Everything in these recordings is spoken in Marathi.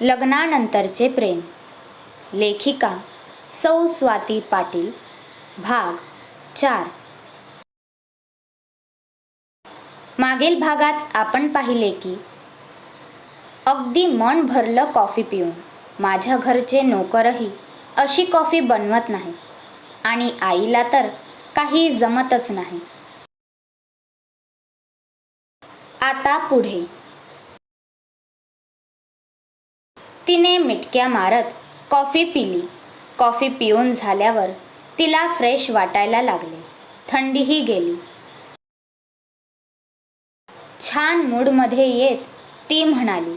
लग्नानंतरचे प्रेम. लेखिका सौ स्वाती पाटील भाग चार. मागील भागात आपण पाहिले की अगदी मन भरलं कॉफी पिऊन माझ्या घरचे नोकरही अशी कॉफी बनवत नाही आणि आईला तर काही जमतच नाही. आता पुढे. तिने मिटक्या मारत कॉफी पिली. कॉफी पिऊन झाल्यावर तिला फ्रेश वाटायला लागले. थंडीही गेली. छान मूडमध्ये येत ती म्हणाली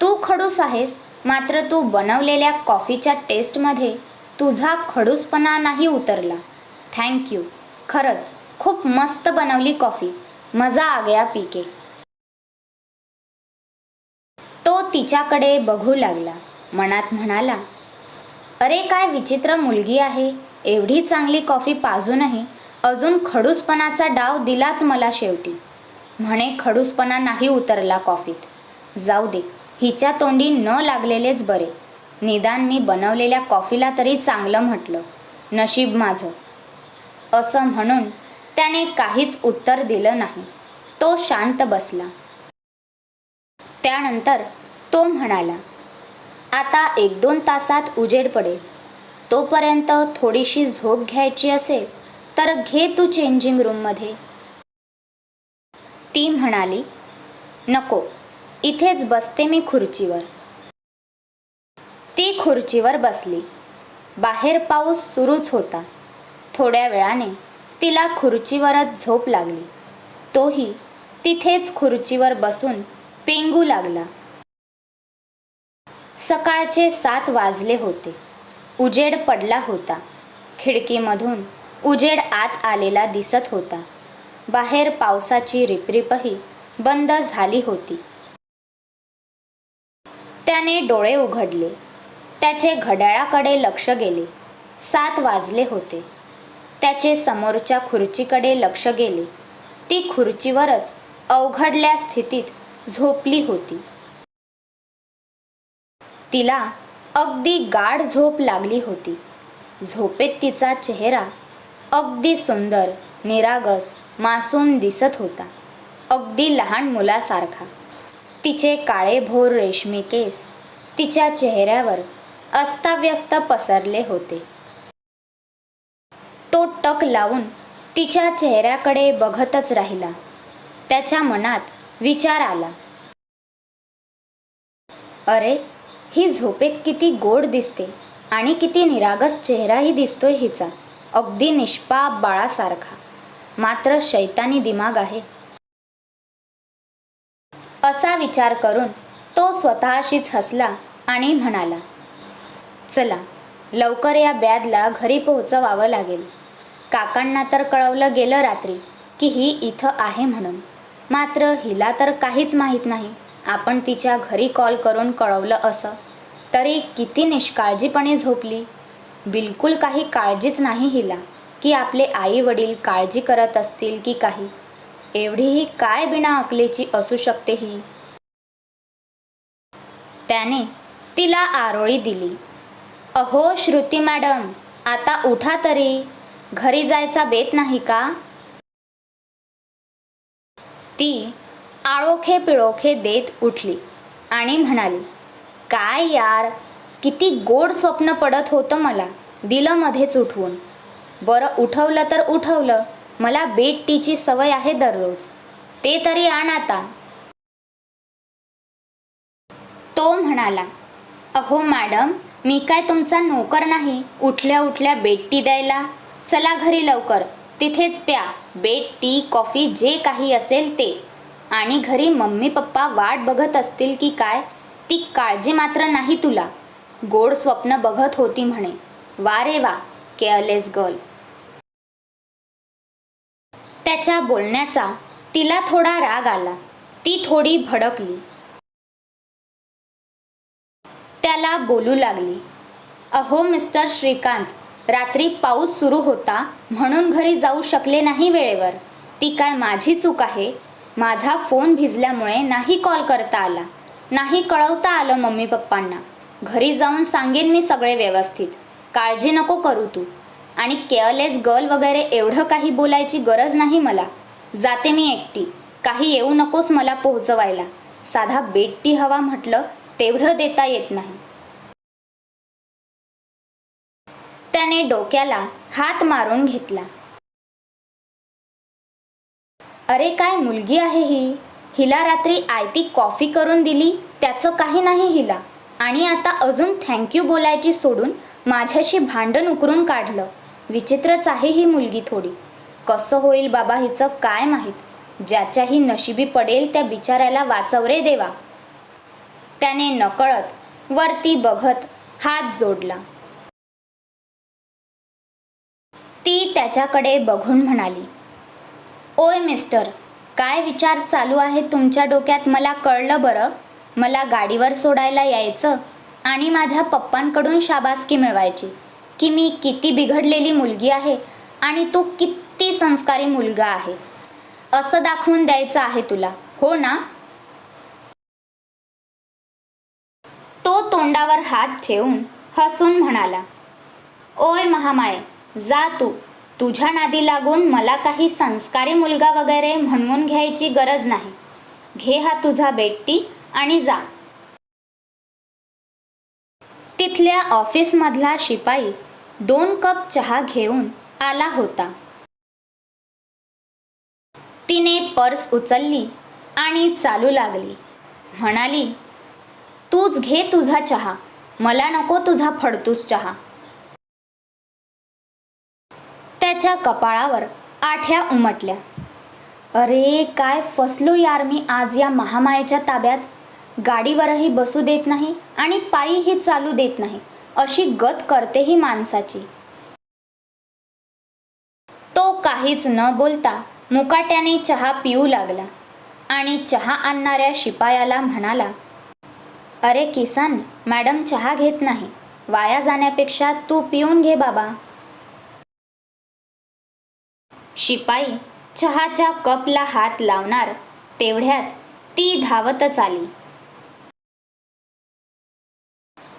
तू खडूस आहेस मात्र तू बनवलेल्या कॉफीच्या टेस्टमध्ये तुझा खडूसपणा नाही उतरला. थँक्यू खरंच खूप मस्त बनवली कॉफी. मजा आ गया पीके. तिच्याकडे बघू लागला. मनात म्हणाला अरे काय विचित्र मुलगी आहे. एवढी चांगली कॉफी पाजूनही अजून खडूसपणाचा डाव दिलाच मला शेवटी. म्हणे खडूसपणा नाही उतरला कॉफीत. जाऊ दे हिच्या तोंडी न लागलेलेच बरे. निदान मी बनवलेल्या कॉफीला तरी चांगलं म्हटलं. नशीब माझं. असं म्हणून त्याने काहीच उत्तर दिलं नाही. तो शांत बसला. त्यानंतर तो म्हणाला आता एक दोन तासात उजेड पडेल. तोपर्यंत थोडीशी झोप घ्यायची असेल तर घे तू चेंजिंग रूममध्ये ती म्हणाली नको इथेच बसते मी खुर्चीवर. ती खुर्चीवर बसली. बाहेर पाऊस सुरूच होता. थोड्या वेळाने तिला खुर्चीवरच झोप लागली. तोही तिथेच खुर्चीवर बसून पेंगू लागला. सकाळचे सात वाजले होते. उजेड पडला होता. खिडकीमधून उजेड आत आलेला दिसत होता. बाहेर पावसाची रिपरिपही बंद झाली होती. त्याने डोळे उघडले. त्याचे घड्याळाकडे लक्ष गेले. सात वाजले होते. त्याचे समोरच्या खुर्चीकडे लक्ष गेले. ती खुर्चीवरच अवघडल्या स्थितीत झोपली होती. तिला अगदी गाढ झोप लागली होती. झोपेत तिचा चेहरा अगदी सुंदर निरागस मासूम दिसत होता. अगदी लहान मुलासारखा. तिचे काळेभोर रेशमी केस तिच्या चेहऱ्यावर अस्ताव्यस्त पसरले होते. तो टक लावून तिच्या चेहऱ्याकडे बघतच राहिला. त्याच्या मनात विचार आला. अरे ही झोपेत किती गोड दिसते आणि किती निरागस चेहराही दिसतोय हिचा. अगदी निष्पाप बाळासारखा. मात्र शैतानी दिमाग आहे. असा विचार करून तो स्वतःशीच हसला आणि म्हणाला चला लवकर या बॅदला घरी पोहोचवावं लागेल. काकांना तर कळवलं गेलं रात्री की ही इथं आहे म्हणून. मात्र हिला तर काहीच माहीत नाही. आपण तिच्या घरी कॉल करून कळवलं असं. तरी किती निष्काळजीपणे झोपली? बिलकुल काही काळजीच नाही हिला की आपले आई वडील काळजी करत असतील की काही. एवढीही काय बिना अकलेची असू शकते ही? त्याने तिला आरोळी दिली. अहो श्रुती मॅडम आता उठा तरी. घरी जायचा बेत नाही का? ती आळोखे पिळोखे देत उठली आणि म्हणाली काय यार किती गोड स्वप्न पडत होतं मला दिलं मध्येच उठवून. बरं उठवलं तर उठवलं मला बेट टीची सवय आहे दररोज. ते तरी आण आता. तो म्हणाला अहो मॅडम मी काय तुमचा नोकर नाही? उठल्या उठल्या बेट टी द्यायला? चला घरी लवकर. तिथेच प्या. बेट टी कॉफी जे काही असेल ते. आणि घरी मम्मी पप्पा वाट बघत असतील की काय ती काळजी मात्र नाही तुला. गोड स्वप्न बघत होती म्हणे. वा रे वा केअरलेस गर्ल. त्याच्या बोलण्याचा तिला थोडा राग आला. ती थोडी भडकली. त्याला बोलू लागली. अहो मिस्टर श्रीकांत रात्री पाऊस सुरू होता म्हणून घरी जाऊ शकले नाही वेळेवर. ती काय माझी चूक आहे? माझा फोन भिजल्यामुळे नाही कॉल करता आला. नाही कळवता आलं मम्मी पप्पांना. घरी जाऊन सांगेन मी सगळे व्यवस्थित. काळजी नको करू तू. आणि केअरलेस गर्ल वगैरे एवढं काही बोलायची गरज नाही मला. जाते मी एकटी. काही येऊ नकोस मला पोहोचवायला. साधा बेट्टी हवा म्हटलं तेवढं देता येत नाही. त्याने डोक्याला हात मारून घेतला. अरे काय मुलगी आहे ही? हिला रात्री आयती कॉफी करून दिली त्याचं काही नाही हिला. आणि आता अजून थँक्यू बोलायची सोडून माझ्याशी भांडण उकरून काढलं. विचित्रच आहे ही मुलगी थोडी. कसं होईल बाबा हिचं काय माहीत? ज्याच्याही नशिबी पडेल त्या बिचाऱ्याला वाचव रे देवा. त्याने नकळत वरती बघत हात जोडला. ती त्याच्याकडे बघून म्हणाली ओय मिस्टर. काय विचार चालू आहे तुमच्या डोक्यात? मला कळलं बरं. मला गाडीवर सोडायला यायचं आणि माझ्या पप्पांकडून शाबासकी मिळवायची की मी किती बिघडलेली मुलगी आहे आणि तू किती संस्कारी मुलगा आहे. असं दाखवून द्यायचं आहे तुला. हो ना? तो तोंडावर हात ठेवून हसून म्हणाला ओय महामाय जा तू. तुझ्या नादी लागून मला काही संस्कारी मुलगा वगैरे म्हणवून घ्यायची गरज नाही. घे हा तुझा बेट्टी आणि जा. तिथल्या ऑफिसमधला शिपाई दोन कप चहा घेऊन आला होता. तिने पर्स उचलली आणि चालू लागली. म्हणाली तूच घे तुझा चहा. मला नको तुझा फडतूस चहा. त्याच्या कपाळावर आठ्या उमटल्या. अरे काय फसलो यार मी आज या महामायेच्या ताब्यात? गाडीवरही बसू देत नाही आणि पायीही चालू देत नाही अशी गत करते ही माणसाची. तो काहीच न बोलता मुकाट्याने चहा पिऊ लागला आणि चहा आणणाऱ्या शिपायाला म्हणाला अरे किसन मॅडम चहा घेत नाही. वाया जाण्यापेक्षा तू पिऊन घे बाबा. शिपाई चहाच्या कपला हात लावणार तेवढ्यात ती धावतच आली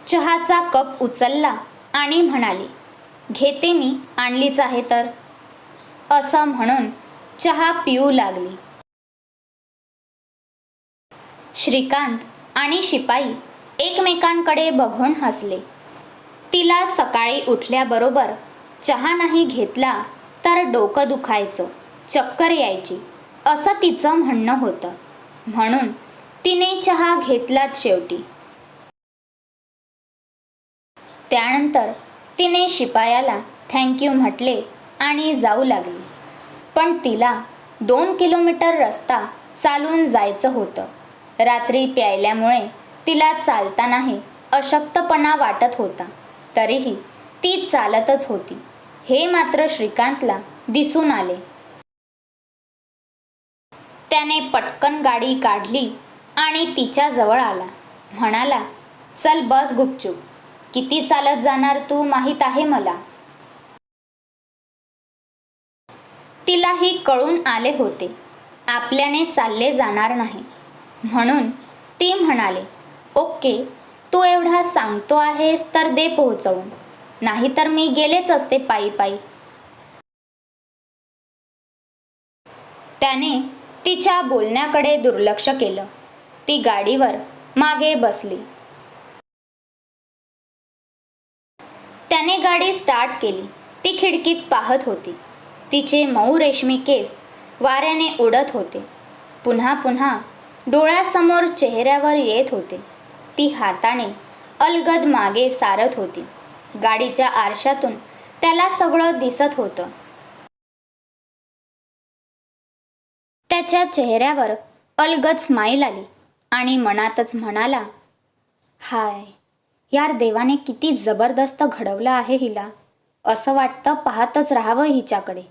चहाचा कप उचलला आणि म्हणाली घेते मी आणलीच आहे तर. असं म्हणून चहा पिऊ लागली. श्रीकांत आणि शिपाई एकमेकांकडे बघून हसले. तिला सकाळी उठल्याबरोबर चहा नाही घेतला तर डोकं दुखायचं चक्कर यायची असं तिचं म्हणणं होतं. म्हणून तिने चहा घेतलाच शेवटी. त्यानंतर तिने शिपायाला थँक्यू म्हटले आणि जाऊ लागली. पण तिला दोन किलोमीटर रस्ता चालून जायचं होतं. रात्री प्यायल्यामुळे तिला चालतानाही अशक्तपणा वाटत होता. तरीही ती चालतच होती. हे मात्र श्रीकांतला दिसून आले. त्याने पटकन गाडी काढली आणि तिच्या जवळ आला. म्हणाला चल बस गुपचूप. किती चालत जाणार तू माहीत आहे मला. तिलाही कळून आले होते आपल्याने चालले जाणार नाही. म्हणून ती म्हणाले ओके तू एवढा सांगतो आहेस तर दे पोहोचवून. नाहीतर मी गेलेच असते पायी पायी. त्याने तिच्या बोलण्याकडे दुर्लक्ष केलं. ती गाडीवर मागे बसली. त्याने गाडी स्टार्ट केली. ती खिडकीत पाहत होती. तिचे मऊ रेशमी केस वाऱ्याने उडत होते. पुन्हा पुन्हा डोळ्यासमोर चेहऱ्यावर येत होते. ती हाताने अलगद मागे सारत होती. गाडीच्या आरशातून त्याला सगळं दिसत होतं. त्याच्या चेहऱ्यावर अलगद स्माईल आली आणि मनातच म्हणाला हाय यार देवाने किती जबरदस्त घडवलं आहे हिला. असं वाटतं पाहतच राहावं हिच्याकडे.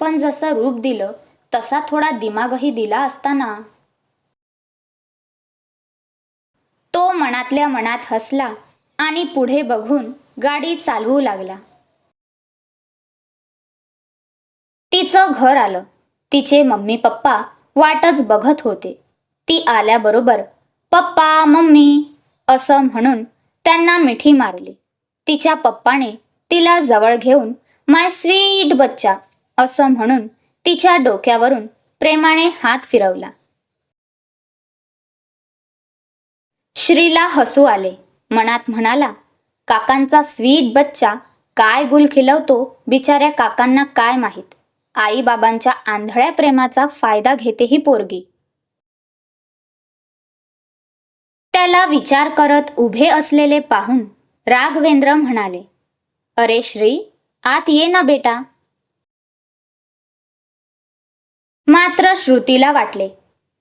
पण जसं रूप दिलं तसा थोडा दिमागही दिला असताना. तो मनातल्या मनात हसला आणि पुढे बघून गाडी चालवू लागला. तिचं घर आलं. तिचे मम्मी पप्पा वाटच बघत होते. ती आल्याबरोबर पप्पा मम्मी असं म्हणून त्यांना मिठी मारली. तिच्या पप्पाने तिला जवळ घेऊन माय स्वीट बच्चा असं म्हणून तिच्या डोक्यावरून प्रेमाने हात फिरवला. श्रीला हसू आले. मनात म्हणाला काकांचा स्वीट बच्चा काय गुल खिलवतो बिचाऱ्या काकांना काय माहीत? आईबाबांच्या आंधळ्या प्रेमाचा फायदा घेते ही पोरगी. त्याला विचार करत उभे असलेले पाहून राघवेंद्र म्हणाले अरे श्री आत ये ना बेटा. मात्र श्रुतीला वाटले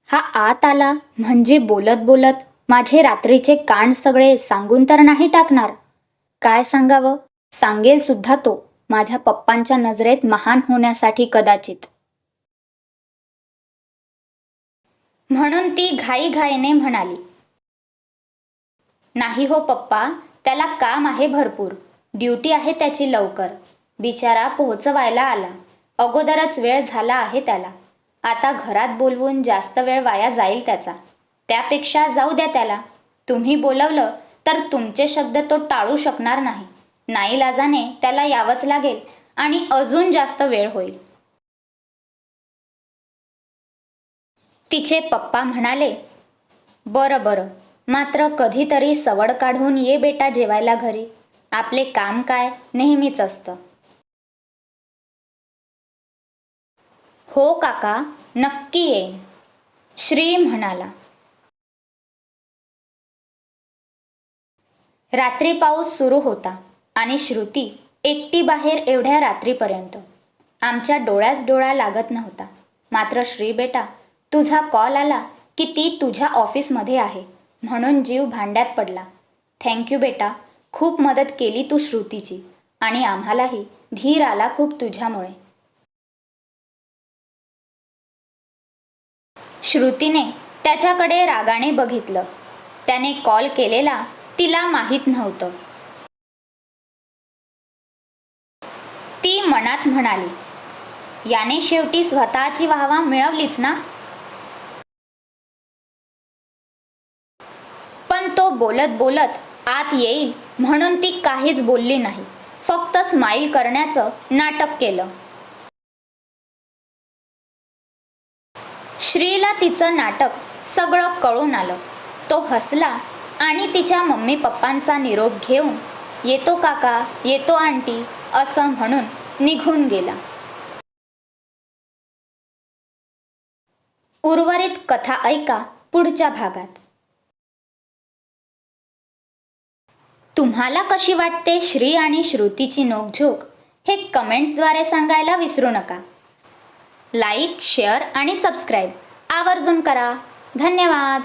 हा आत आला म्हणजे बोलत बोलत माझे रात्रीचे कांड सगळे सांगून तर नाही टाकणार. काय सांगावं? सांगेल सुद्धा तो. माझ्या पप्पांच्या नजरेत महान होण्यासाठी कदाचित. म्हणून ती घाईघाईने म्हणाली. नाही हो पप्पा त्याला काम आहे भरपूर. ड्युटी आहे त्याची लवकर. बिचारा पोहोचवायला आला. अगोदरच वेळ झाला आहे त्याला. आता घरात बोलवून जास्त वेळ वाया जाईल त्याचा. त्यापेक्षा जाऊ द्या त्याला. तुम्ही बोलवलं तर तुमचे शब्द तो टाळू शकणार नाही. नाईलाजाने त्याला यावंच लागेल आणि अजून जास्त वेळ होईल. तिचे पप्पा म्हणाले बरं बरं. मात्र कधीतरी सवड काढून ये बेटा जेवायला घरी. आपले काम काय नेहमीच असतं. हो काका. नक्की येईन. श्री म्हणाला. रात्री पाऊस सुरू होता आणि श्रुती एकटी बाहेर एवढ्या रात्रीपर्यंत. आमच्या डोळ्यास डोळा लागत नव्हता. मात्र श्री बेटा तुझा कॉल आला की ती तुझ्या ऑफिसमध्ये आहे म्हणून जीव भांड्यात पडला. थँक्यू बेटा खूप मदत केली तू श्रुतीची आणि आम्हालाही धीर आला खूप तुझ्यामुळे. श्रुतीने त्याच्याकडे रागाने बघितलं. त्याने कॉल केलेला तिला माहीत नव्हतं. ती मनात म्हणाली याने शेवटी स्वतःची वाहवा मिळवलीच ना? पण तो बोलत बोलत आत येईल म्हणून ती काहीच बोलली नाही. फक्त स्माईल करण्याचं नाटक केलं. श्रीला तिचं नाटक सगळं कळून आलं. तो हसला आणि तिच्या मम्मी पप्पांचा निरोप घेऊन येतो काका येतो आंटी असं म्हणून निघून गेला. उर्वरित कथा ऐका पुढच्या भागात. तुम्हाला कशी वाटते श्री आणि श्रुतीची नोकझोक? हे कमेंट्सद्वारे सांगायला विसरू नका. लाईक शेअर आणि सबस्क्राईब आवर्जून करा. धन्यवाद.